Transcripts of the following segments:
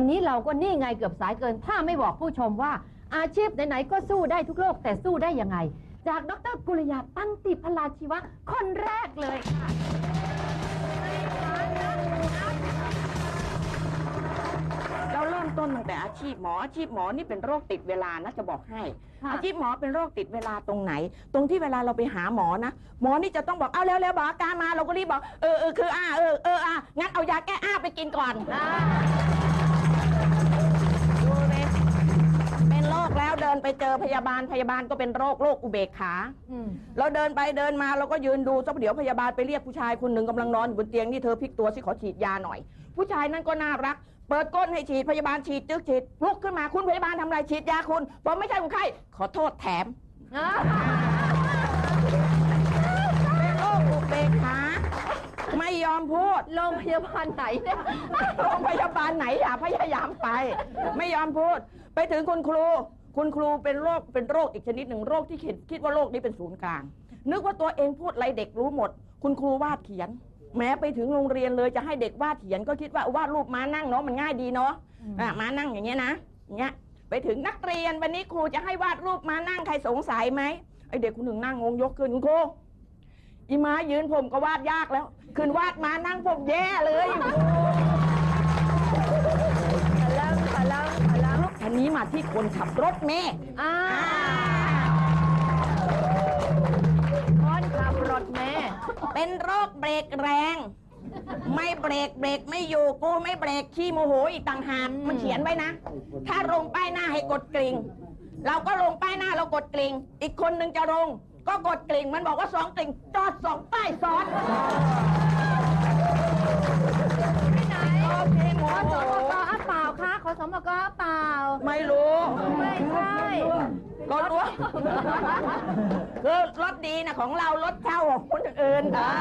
วันนี้เราก็นี่ไงเกือบสายเกิน ถ้าไม่บอกผู้ชมว่า อาชีพไหนๆก็สู้ได้ทุกโลกแต่สู้ได้ยังไง จากดรกุลยาตั้งติพลาชีวะ คนแรกเลยค่ะ เราเริ่มต้นตั้งแต่อาชีพหมออาชีพหมอนี่เป็นโรคติดเวลานะจะบอกให้ ค่ะอาชีพหมอเป็นโรคติดเวลาตรงไหน ตรงที่เวลาเราไปหาหมอนะ หมอนี่จะต้องบอกเอาเร็วๆบอกอาการมาเราก็รีบบอกเออเออคืออ่าเออเอออะงั้นเอายาแก้อ้าไปกินก่อนดู เป็นโรคแล้วเดินไปเจอพยาบาลพยาบาลก็เป็นโรคโรคอุเบกขาอืมเราเดินไปเดินมาเราก็ยืนดูสักเดี๋ยวพยาบาลไปเรียกผู้ชายคนหนึ่งกำลังนอนอยู่บนเตียงนี่เธอพลิกตัวสิขอฉีดยาหน่อย ผู้ชายนั่นก็น่ารัก เปิดก้นให้ฉีดพยาบาลฉีดจึ๊กฉีดลุกขึ้นมาคุณพยาบาลทำอะไรฉีดยาคุณบอกไม่ใช่คนไข้ขอโทษแถมเป็นโรคอุเบกขาไม่ยอมพูดโรงพยาบาลไหนเนี่ยโรงพยาบาลไหนอย่าพยายามไป ไม่ยอมพูด ไปถึงคุณครู คุณครูเป็นโรคเป็นโรคอีกชนิดหนึ่งโรคที่คิดคิดว่าโรคนี้เป็นศูนย์กลาง นึกว่าตัวเองพูดอะไรเด็กรู้หมด คุณครูวาดเขียน แม้ไปถึงโรงเรียนเลยจะให้เด็กวาดเขียนก็คิดว่าวาดรูปม้านั่งเนาะมันง่ายดีเนาะอะม้านั่งอย่างเงี้ยนะอย่างเงี้ยไปถึงนักเรียนวันนี้ครูจะให้วาดรูปม้านั่งใครสงสัยไหมไอเด็กคนหนึ่งนั่งงงยกขึ้นคุณครูอีม้ายืนผมก็วาดยากแล้ว คืนวาดม้านั่งผมแย่เลย นนี้มาที่คนขับรถเมย์อ่าคนขับรถเมล์เป็นโรคเบรกแรง ไม่เบรกเบรกไม่อยู่กูไม่เบรกขี้โมโหอีกต่างหากมันเขียนไว้นะ ถ้าลงป้ายหน้าให้กดกริ่ง เราก็ลงป้ายหน้าเรากดกริ่ง อีกคนหนึ่งจะลง ก็กดกริ่ง มันบอกว่าสองกริ่งจอดสองป้ายซ้อนที่ไหนโอเคโมขอโหสมกอะเปล่าคะข อสมกอะเปล่า ไม่รู้ ไม่ใช่รถรู้คือรถดีนะของเรารถเช่าของคนอื่นอ่า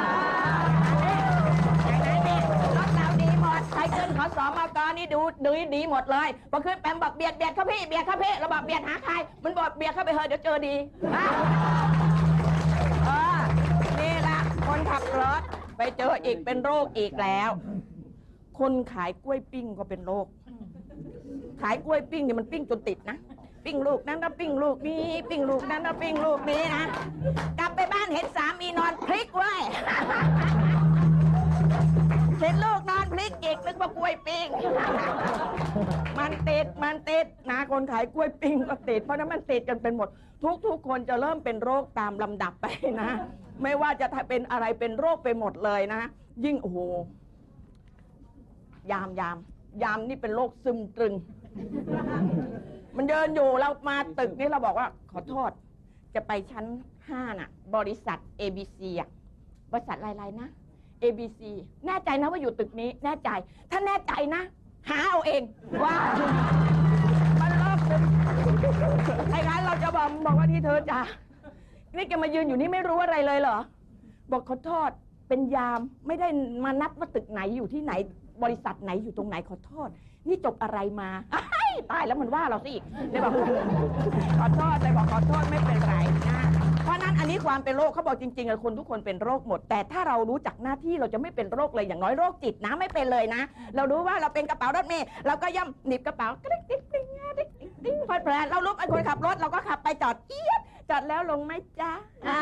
อย่างนั้นนี่รถเราดีหมดใครขึ้นขอสอมกนี่ดูดูดีหมดเลยพอขึ้นแปมบอกเบียดเบียดครับพี่เบียดครับพี่เราบอกเบียดหาใคร มันบอกเบียดเข้าไปเถอะเดี๋ยวเจอดีอะเออนี่ละคนขับรถไปเจออีกเป็นโรคอีกแล้ว คนขายกล้วยปิ้งก็เป็นโรค ขายกล้วยปิ้งเนี่ยมันปิ้งจนติดนะ ปิ้งลูกนั้นก็ปิ้งลูกนี้ ปิ้งลูกนั้นก็ปิ้งลูกนี้นะ กลับไปบ้านเห็นสามีนอนพลิกไว้ยเห็นลูกนอนพลิกอีกนึกว่ากล้วยปิ้ง มันติด มันติดนะคนขายกล้วยปิ้งก็ติด เพราะนั้นมันติดกันเป็นหมด ทุกทุกๆคนจะเริ่มเป็นโรคตามลำดับไปนะ ไม่ว่าจะเป็นอะไรเป็นโรคไปหมดเลยนะ ยิ่งโอ้โหยามยาม ยามนี่เป็นโรคซึมตรึง มันเดินอยู่เรามาตึกนี่เราบอกว่า ขอโทษ จะไปชั้นห้าน่ะ บริษัท ABC อะบริษัทอะไรๆนะ ABC แน่ใจนะว่าอยู่ตึกนี้ แน่ใจ ถ้าแน่ใจนะ หาเอาเองว่า มันรอบตึกไอ้งั้นเราจะบอกบอกว่าที่เธอจ้ะนี่แกมายืนอยู่นี่ไม่รู้อะไรเลยเหรอ บอกขอโทษเป็นยามไม่ได้มานับว่าตึกไหนอยู่ที่ไหน บริษัทไหนอยู่ตรงไหนขอโทษ นี่จบอะไรมาอ้ายตายแล้วมันว่าเราสิเลยบอก ขอโทษเลยบอกขอโทษไม่เป็นไรนะเพราะนั้นอันนี้ความเป็นโรคเขาบอกจริงๆอะคนทุกคนเป็นโรคหมด แต่ถ้าเรารู้จักหน้าที่เราจะไม่เป็นโรคเลยอย่างน้อยโรคจิตนะไม่เป็นเลยนะ เรารู้ว่าเราเป็นกระเป๋ารถเมล์เราก็ย่ำหนีบกระเป๋ากริ๊กกริ๊กกริ๊กกริ๊กกริ๊กกริ๊กเพลิดเพลินเรารู้ไอ้คนขับรถเราก็ขับไปจอดเอี๊ยดจอดแล้วลงไหมจ๊ะอ่า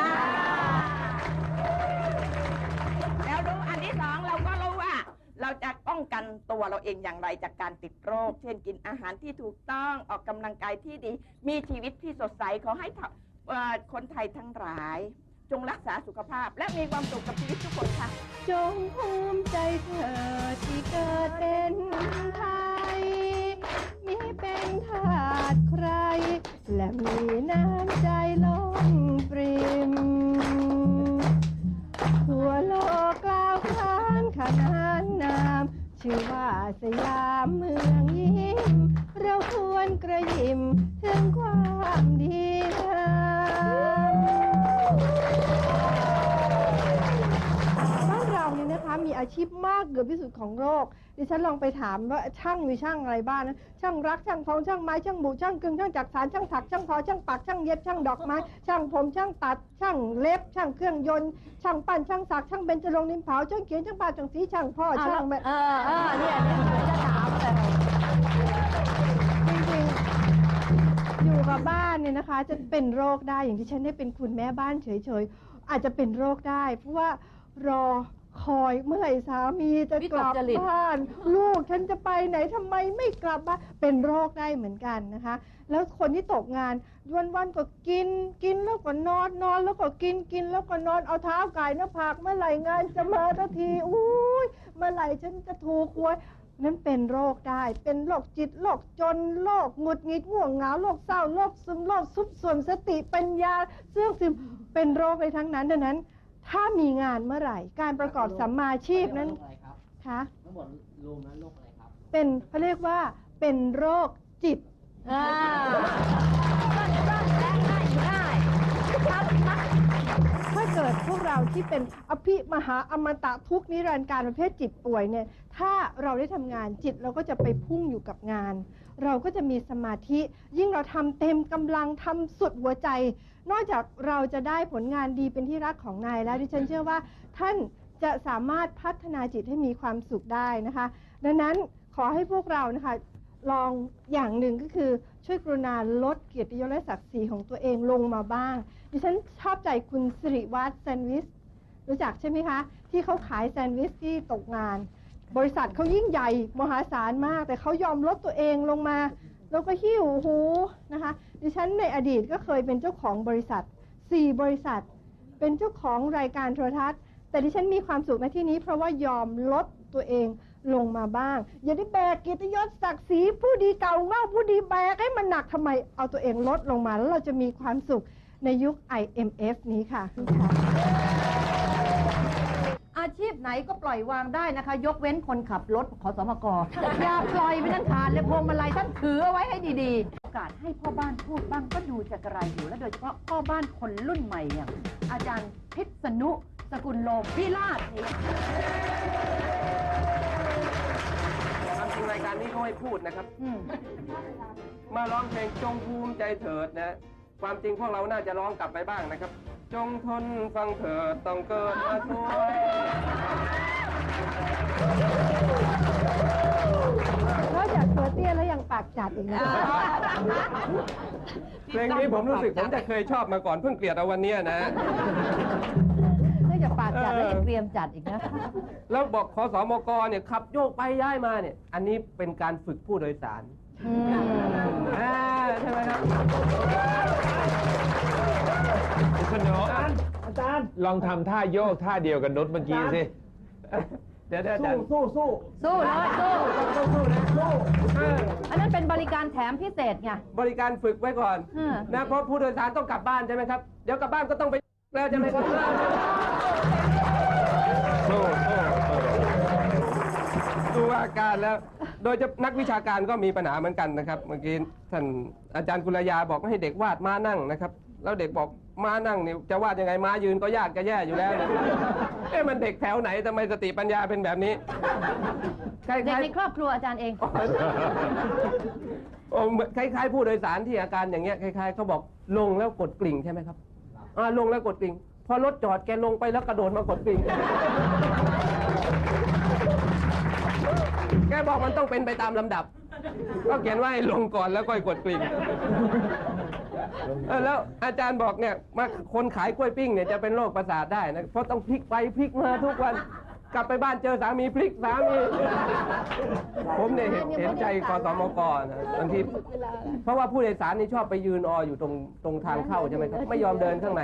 กันตัวเราเองอย่างไรจากการติดโรค เช่นกินอาหารที่ถูกต้องออกกำลังกายที่ดี มีชีวิตที่สดใสขอให้ทเอ่อคนไทยทั้งหลาย จงรักษาสุขภาพ และมีความสุขกับชีวิตทุกคนค่ะ จงภูมิใจเธอที่เกิดเป็นไทย มีเป็นทาสใคร และมีน้ำใจล้นปริม ทั่วโลกกล่าวขานขนานนาม ชื่อว่าสยามเมืองยิ้ม เราควรกระยิมถึงความดีาชีพมากเกือบที่สุดของโลกดิฉันลองไปถามว่าช่างมีช่างอะไรบ้างนะช่างรักช่างฟองช่างไม้ช่างบุช่างกึ่งช่างจักสารช่างถักช่างทอช่างปักช่างเย็บช่างดอกไม้ช่างผมช่างตัด ช่างเล็บ ช่างเครื่องยนต์ ช่างปั้นช่างสักช่างเบญจรงนิมเผาช่างเขียนช่างปาช่างสีช่างพ่อช่างแม่เออเออนี่ยเนี่ยจะถามแต่จริงๆอยู่กับบ้านเนี่ยนะคะ จะเป็นโรคได้อย่างที่ฉันได้เป็นคุณแม่บ้านเฉยๆอาจจะเป็นโรคได้ เพราะว่ารอ คอยเมื่อไหร่สามีจะกลับวิตกจริต บ้าน ลูกฉันจะไปไหนทำไมไม่กลับบ้านเป็นโรคได้เหมือนกันนะคะ แล้วคนที่ตกงานวันวันๆก็กินกินแล้วก็นอนนอนแล้วก็กินกินแล้วก็นอนเอาเท้าไก่หน้าผากเมื่อไหร่งานจะมาทันทีอุ้ยเมื่อไหร่ฉันจะถูกหวยนั้นเป็นโรคได้ เป็นโรคจิตโรคจนโรคหงุดหงิดง่วงเหงาโรคเศร้าโรคซึมโรคซุบส่วนสติปัญญาเสื่องซึมเป็นโรคในทั้งนั้นดังนั้น ถ้ามีงานเมื่อไหร่ การประกอบสัมมาชีพนั้นโรคอะไรครับคะทั้งหมดรวมแล้วโรคอะไรครับ เป็นเขาเรียกว่าเป็นโรคจิต อ่าสั้นๆและง่ายง่ายชัดมากถ้า เราที่เป็นอภิมหาอมตะทุกนิรันดร์การประเภทจิตป่วยเนี่ยถ้าเราได้ทำงานจิตเราก็จะไปพุ่งอยู่กับงาน เราก็จะมีสมาธิยิ่งเราทำเต็มกำลังทำสุดหัวใจ นอกจากเราจะได้ผลงานดีเป็นที่รักของนายแล้วดิฉันเชื่อว่า ท่านจะสามารถพัฒนาจิตให้มีความสุขได้นะคะ ดังนั้นขอให้พวกเรานะคะ ลองอย่างหนึ่งก็คือช่วยกรุณาลดเกียรติยศและศักดิ์ศรีของตัวเองลงมาบ้าง ดิฉันชอบใจคุณสิริวัฒน์แซนด์วิชรู้จักใช่ไหมคะ ที่เขาขายแซนด์วิชที่ตกงาน บริษัทเขายิ่งใหญ่มหาศาลมาก แต่เขายอมลดตัวเองลงมา แล้วก็หิ้วหูนะคะ ดิฉันในอดีตก็เคยเป็นเจ้าของบริษัท 4 บริษัท เป็นเจ้าของรายการโทรทัศน์ แต่ดิฉันมีความสุขในที่นี้ เพราะว่ายอมลดตัวเองลงมาบ้าง อย่าได้แบกเกียรติยศศักดิ์ศรีผู้ดีเก่าเง่าผู้ดีแบกให้มันหนักทำไมเอาตัวเองลดลงมาแล้วเราจะมีความสุข ในยุค IMF นี้ค่ะค่ะอาชีพไหนก็ปล่อยวางได้นะคะ ยกเว้นคนขับรถขอสมกอย่าปล่อยไปนั่นขาดเลยพวงมาลัยท่านถือเอาไว้ให้ดีๆ โอกาสให้พ่อบ้านพูดบ้างก็ดูจะกระไรอยู่และโดยเฉพาะพ่อบ้านคนรุ่นใหม่อย่างอาจารย์พิษณุสกุลโลมพิราชนี่ความจริงรายการนี้เขาให้พูดนะครับ อืม มาร้องเพลงจงภูมิใจเถิดนะ ความจริงพวกเราน่าจะร้องกลับไปบ้างนะครับ จงทนฟังเถิดต้องเกิดมาสวยนอกจากตัวเตี้ยแล้วยังปากจัดอีกนะเพลงนี้ผมรู้สึกผมจะเคยชอบมาก่อนเพิ่งเกลียดเอาวันเนี้ยนะ นอกจากปากจัดแล้วยังเตรียมจัดอีกนะแล้วบอกขอสมกเนี่ยขับโยกไปย้ายมาเนี่ย อันนี้เป็นการฝึกผู้โดยสาร อืมอ่าใช่ไหมครับคุณหนูอาจารย์ ลองทำท่าโยกท่าเดียวกับนุชเมื่อกี้สิ เดี๋ยวเดี๋ยวอาจารย์สู้สู้สู้เลยสู้เอออันนั้นเป็นบริการแถมพิเศษไง บริการฝึกไว้ก่อน อืม นะเพราะผู้โดยสารต้องกลับบ้านใช่ไหมครับ เดี๋ยวกลับบ้านก็ต้องไปแล้วใช่ไหมครับ สู้สู้สู้ ดูอา การแล้ว โดยจะนักวิชาการก็มีปัญหาเหมือนกันนะครับ เมื่อกี้ท่านอาจารย์กุลยาบอกให้เด็กวาดม้านั่งนะครับ แล้วเด็กบอกม้านั่งเนี่ยจะวาดยังไงม้ายืนก็ยากจะแย่อยู่แล้วนะเอ๊ะมันเด็กแถวไหนทำไมสติปัญญาเป็นแบบนี้คล้เด็กายในครอบครัวอาจารย์เอง ๆโอ้เหมือนคล้าย ๆ ผู้โดยสารที่อาการอย่างเงี้ยคล้ายๆเขาบอกลงแล้วกดกลิ่งใช่ไหมครับอ่าลงแล้วกดกลิ่ง พอรถจอดแกลงไปแล้วกระโดดมากดกลิ่ง แกบอกมันต้องเป็นไปตามลำดับ ก็เขียนว่าให้ลงก่อนแล้วค่อยกดกลิ่งเออแล้วอาจารย์บอกเนี่ยมาคนขายกล้วยปิ้งเนี่ยจะเป็นโรคประสาทได้นะเพราะต้องพลิกไปพลิกมาทุกวัน กลับไปบ้านเจอสามีพลิกสามี ผมเนี่ยเห็นเห็นใจกสมกนะบางทีเพราะว่าผู้โดยสารนี่ชอบไปยืนอออยู่ตรงตรงทางเข้าใช่ไหมครับไม่ยอมเดินข้างใน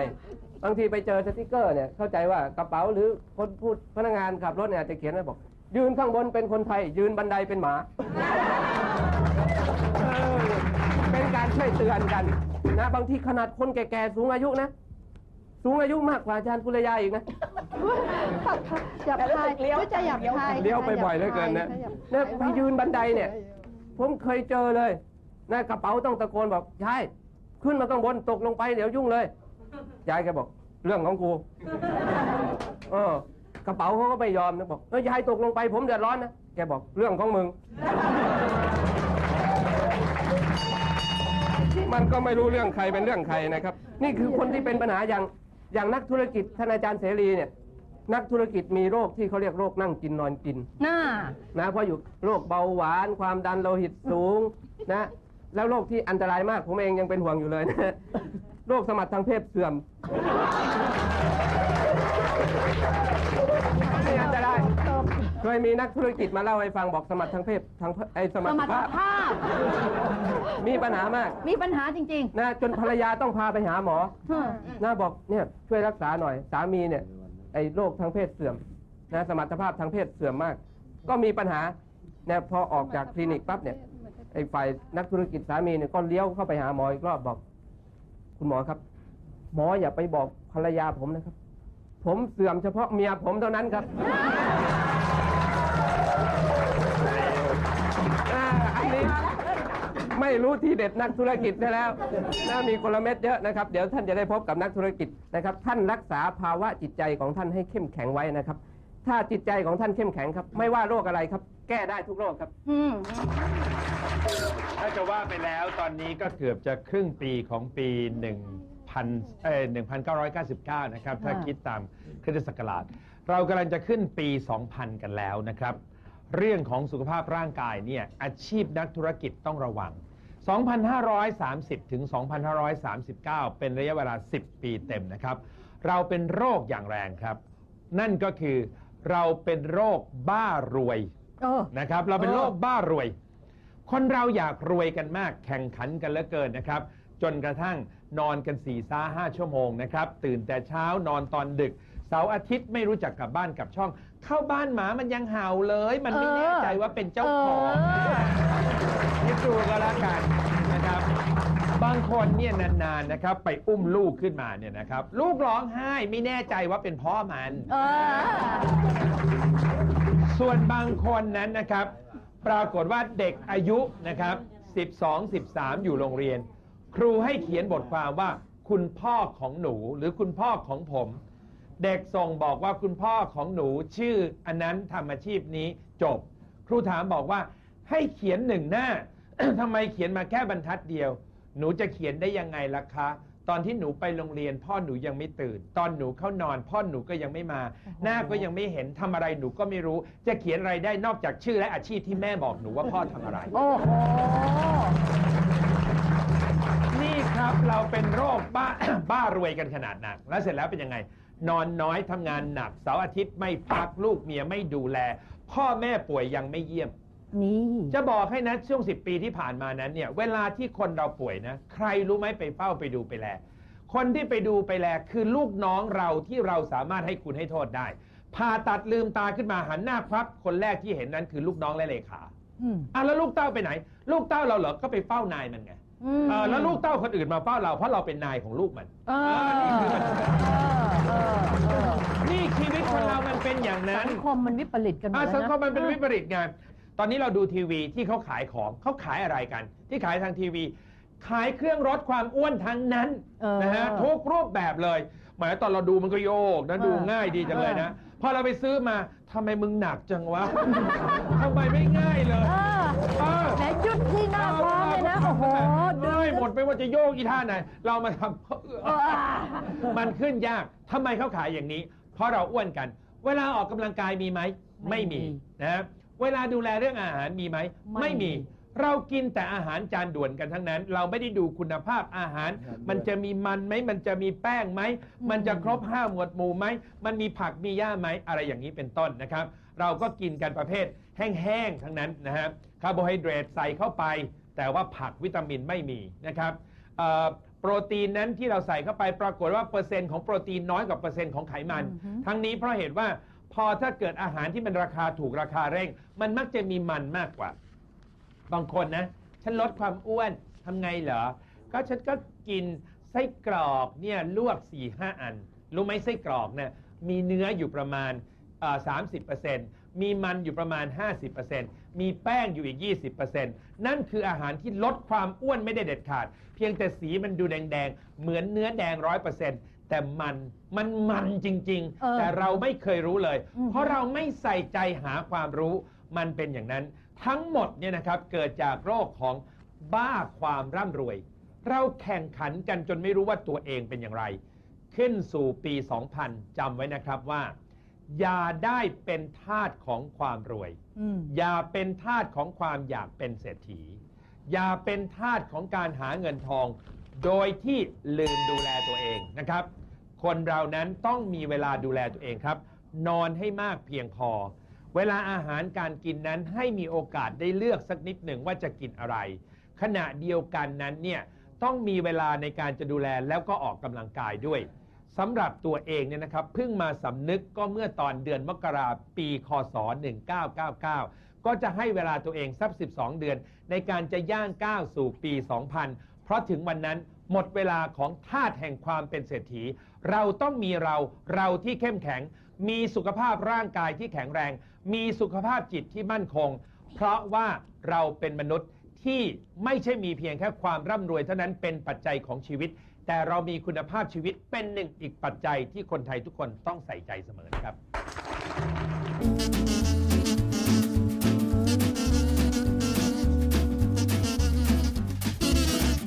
บางทีไปเจอสติกเกอร์เนี่ยเข้าใจว่ากระเป๋าหรือคนพูดพนักงานขับรถเนี่ยอาจจะเขียนไว้บอก ยืนข้างบนเป็นคนไทย ยืนบันไดเป็นหมาเออเป็นการช่วยเตือนกันนะบางทีขนาดคนแก่ๆสูงอายุนะ สูงอายุมากกว่าอาจารย์กุลยาอีกนะ หยับคายก็จะหยับคายเลี้ยวไปบ่อยเหลือเกินนะหยับเนี่ยคายไปยืนบันไดเนี่ย ผมเคยเจอเลยนะกระเป๋าต้องตะโกนบอกยายขึ้นมาข้างบนตกลงไปเดี๋ยวยุ่งเลยยายแกบอก เรื่องของกูเออก ระเป๋าเขาก็ไม่ยอมนะบอกเออยายตกลงไปผมเดือดร้อนนะแกบอกเรื่องของมึง มันก็ไม่รู้เรื่องใครเป็นเรื่องใครนะครับ นี่คือคนที่เป็นปัญหาอย่างอย่างนักธุรกิจท่านอาจารย์เสรีเนี่ยนักธุรกิจมีโรคที่เขาเรียกโรคนั่งกินนอนกินน่านะเพราะอยู่โรคเบาหวาน ความดันโลหิตสูงนะแล้วโรคที่อันตรายมากผมเองยังเป็นห่วงอยู่เลยนะโรคสมรรถทางเพศเสื่อมนี่ อันตรายเคยมีนักธุรกิจมาเล่าให้ฟังบอกสมรรถทางเพศทางไอ้สมรสรถมรรถภาพภาพ มีปัญหามากมีปัญหาจริง นะจนภรรยาต้องพาไปหาหมอๆนะบอกเนี่ยช่วยรักษาหน่อย สามีเนี่ยไอ้โรคทางเพศเสื่อมนะสมรรถภาพทางเพศเสื่อมมาก ก็มีปัญหาเนี่ยพอออกจากคลินิกปั๊บเนี่ยไอ้ฝ่ายนักธุรกิจสามีเนี่ยก็เลี้ยวเข้าไปหาหมออีกรอบบอก คุณหมอครับ หมออย่าไปบอกภรรยาผมนะครับ ผมเสื่อมเฉพาะเมียผมเท่านั้นครับอ่าอันนี้ไม่รู้ทีเด็ดนักธุรกิจได้แล้วนะมีกลเม็ดเยอะนะครับ เดี๋ยวท่านจะได้พบกับนักธุรกิจนะครับ ท่านรักษาภาวะจิตใจของท่านให้เข้มแข็งไว้นะครับ ถ้าจิตใจของท่านเข้มแข็งครับ ไม่ว่าโรคอะไรครับ แก้ได้ทุกโรคครับ อืมถ้าจะว่าไปแล้วตอนนี้ก็เกือบจะครึ่งปีของปี 1,000เอ่อ1999 นะครับ ถ้าค่ะคิดตามคริสตศักราช เรากำลังจะขึ้นปี 2000 กันแล้วนะครับ เรื่องของสุขภาพร่างกายเนี่ยอาชีพนักธุรกิจต้องระวัง 2,530 ถึง 2,539 เป็นระยะเวลา 10 ปีเต็มนะครับ เราเป็นโรคอย่างแรงครับ นั่นก็คือเราเป็นโรคบ้ารวยเออ นะครับ เราเป็นเออโรคบ้ารวย คนเราอยากรวยกันมากแข่งขันกันเหลือเกินนะครับ จนกระทั่งนอนกัน4ี่ซ้าห้าชั่วโมงนะครับ ตื่นแต่เช้านอนตอนดึก เสาร์อาทิตย์ไม่รู้จักกลับบ้านกลับช่อง เข้าบ้านหมามันยังเห่าเลย มันไม่เออแน่ใจว่าเป็นเจ้าของเออคิดดูก็แล้วกันนะครับบางคนเนี่ยนานๆนะครับ ไปอุ้มลูกขึ้นมาเนี่ยนะครับ ลูกร้องไห้ไม่แน่ใจว่าเป็นพ่อมันเออส่วนบางคนนั้นนะครับ ปรากฏว่าเด็กอายุนะครับ 12 13 อยู่โรงเรียน ครูให้เขียนบทความว่า คุณพ่อของหนูหรือคุณพ่อของผม เด็กส่งบอกว่าคุณพ่อของหนูชื่ออันนั้นทำอาชีพนี้จบ ครูถามบอกว่าให้เขียนหนึ่งหน้า ทำไมเขียนมาแค่บรรทัดเดียว หนูจะเขียนได้ยังไงล่ะคะ ตอนที่หนูไปโรงเรียน พ่อหนูยังไม่ตื่น ตอนหนูเข้านอน พ่อหนูก็ยังไม่มา หน้าก็ยังไม่เห็นทำอะไรหนูก็ไม่รู้ จะเขียนอะไรได้นอกจากชื่อและอาชีพที่แม่บอกหนูว่าพ่อทำอะไร โอ้โห เราเป็นโรคบ้า บ้ารวยกันขนาดหนัก แล้วเสร็จแล้วเป็นยังไง นอนน้อยทำงานหนักเสาร์อาทิตย์ไม่พักลูกเมียไม่ดูแล พ่อแม่ป่วยยังไม่เยี่ยม นี่ จะบอกให้นะช่วง 10 ปีที่ผ่านมานั้นเนี่ย เวลาที่คนเราป่วยนะ ใครรู้ไหมไปเฝ้าไปดูไปแล คนที่ไปดูไปแลคือลูกน้องเราที่เราสามารถให้คุณให้โทษได้ผ่าตัดลืมตาขึ้นมาหันหน้าควับ คนแรกที่เห็นนั้นคือลูกน้องและเลขา อืม อะแล้วลูกเต้าไปไหน ลูกเต้าเราเหรอก็ไปเฝ้านายมันไงอืม เออแล้วลูกเต้าคนอื่นมาเฝ้าเราเพราะเราเป็นนายของลูกมัน เออนี่คือมันเออเออนี่ชีวิตคนเรามันเป็นอย่างนั้นสังคมมันวิปริตกันหมดอะแล้วสังนะคมมันเป็นวิปริตไงตอนนี้เราดูทีวีที่เขาขายของเขาขายอะไรกัน ที่ขายทางทีวี ขายเครื่องลดความอ้วนทั้งนั้นเออ นะฮะทุกรูปแบบเลยหมายตอนเราดูมันก็โยกนะเออดูง่ายดีจังเลยนะพอเราไปซื้อมาทำไมมึงหนักจังวะ ทำไมไม่ง่ายเลยเออ เออ แหมยุดที่หน้าท้องเลย หมดไปว่าจะโยกอีท่าไหน เรามาทเออำมันขึ้นยากทำไมเขาขายอย่างนี้ เพราะเราอ้วนกัน เวลาออกกำลังกายมีไหม ไม่ไม่มีมีนะเวลาดูแลเรื่องอาหารมีไหม ไม่ไม่มีมี เรากินแต่อาหารจานด่วนกันทั้งนั้น เราไม่ได้ดูคุณภาพอาหาร มันจะมีมันไหมมันจะมีแป้งไหม มันจะครบห้าหมวดหมู่ไหม มันมีผักมีหญ้าไหมอะไรอย่างนี้เป็นต้นนะครับ เราก็กินกันประเภทแห้งๆทั้งนั้นนะฮะคาร์โบไฮเดรตใส่เข้าไป แต่ว่าผักวิตามินไม่มีนะครับเอ่อโปรตีนนั้นที่เราใส่เข้าไปปรากฏว่าเปอร์เซ็นต์ของโปรตีนน้อยกว่าเปอร์เซ็นต์ของไขมันอือฮึทั้งนี้เพราะเหตุว่าพอถ้าเกิดอาหารที่มันราคาถูกราคาเร่ง มันมักจะมีมันมากกว่า บางคนนะ ฉันลดความอ้วนทำไงเหรอ ก็ฉันก็กินไส้กรอกเนี่ยลวก4ี่ห้าอัน รู้ไหมไส้กรอกเนี่ยมีเนื้ออยู่ประมาณสามสิบเปอร์เซ็นต์มีมันอยู่ประมาณ 50% มีแป้งอยู่อีก 20%นั่นคืออาหารที่ลดความอ้วนไม่ได้เด็ดขาด เพียงแต่สีมันดูแดง ๆ เหมือนเนื้อแดงร้อยเปอร์เซ็นต์แต่มันมันมันจริง เออๆ แต่เราไม่เคยรู้เลย อืม เพราะเราไม่ใส่ใจหาความรู้มันเป็นอย่างนั้น ทั้งหมดเนี่ยนะครับเกิดจากโรคของบ้าความร่ำรวย เราแข่งขันกันจนไม่รู้ว่าตัวเองเป็นอย่างไร ขึ้นสู่ปี 2000จำไว้นะครับว่า อย่าได้เป็นทาสของความรวย อืมอย่าเป็นทาสของความอยากเป็นเศรษฐี อย่าเป็นทาสของการหาเงินทอง โดยที่ลืมดูแลตัวเองนะครับ คนเรานั้นต้องมีเวลาดูแลตัวเองครับ นอนให้มากเพียงพอ เวลาอาหารการกินนั้นให้มีโอกาสได้เลือกสักนิดหนึ่งว่าจะกินอะไร ขณะเดียวกันนั้นเนี่ยต้องมีเวลาในการจะดูแลแล้วก็ออกกำลังกายด้วย สำหรับตัวเองเนี่ยนะครับเพิ่งมาสำนึกก็เมื่อตอนเดือนมกราปีคศ 1999 ก็จะให้เวลาตัวเองสัก 12 เดือน ในการจะย่างก้าวสู่ปี 2000 เพราะถึงวันนั้นหมดเวลาของธาตุแห่งความเป็นเศรษฐี เราต้องมีเราเราที่เข้มแข็ง มีสุขภาพร่างกายที่แข็งแรง มีสุขภาพจิตที่มั่นคง เพราะว่าเราเป็นมนุษย์ที่ไม่ใช่มีเพียงแค่ความร่ำรวยเท่านั้นเป็นปัจจัยของชีวิต แต่เรามีคุณภาพชีวิตเป็นหนึ่งอีกปัจจัยที่คนไทยทุกคนต้องใส่ใจเสมอครับ